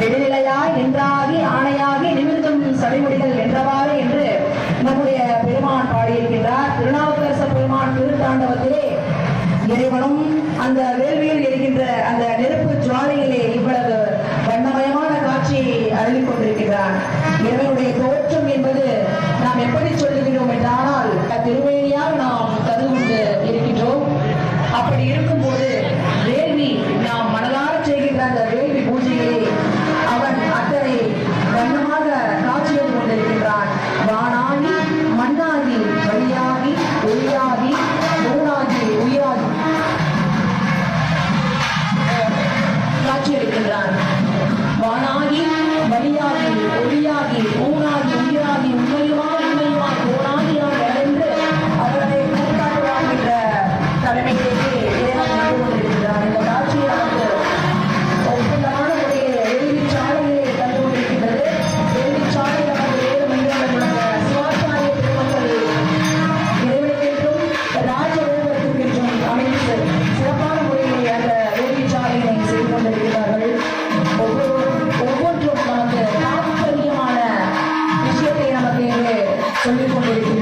நெடுநிலையாய் நின்றாகி ஆணையாகி நிமிர்ந்தும் சடைமுடிகள் என்றவாறு என்று நம்முடைய பெருமான் பாடியிருக்கின்றார். திருநாவுக்கரச பெருமான் திருத்தாண்டவத்திலே இறைவனும் அந்த வேள்வியில் இருக்கின்ற அந்த நெருப்பு ஜுவாலையிலே இவ்வளவு வண்ணமயமான காட்சியை அருளிக் கொண்டிருக்கிறான் இறைவனுடைய தோற்றம் என்பது நாம் எப்படி சொல்லுகிறோம் என்றால் திருவேணியால் நாம் கருது இருக்கின்றோம். அப்படி இருக்கும்போது வேள்வி நாம் மனதார செய்கின்ற அந்த வேள்வி சொல்லிக் கொண்டிருக்கிறார்கள்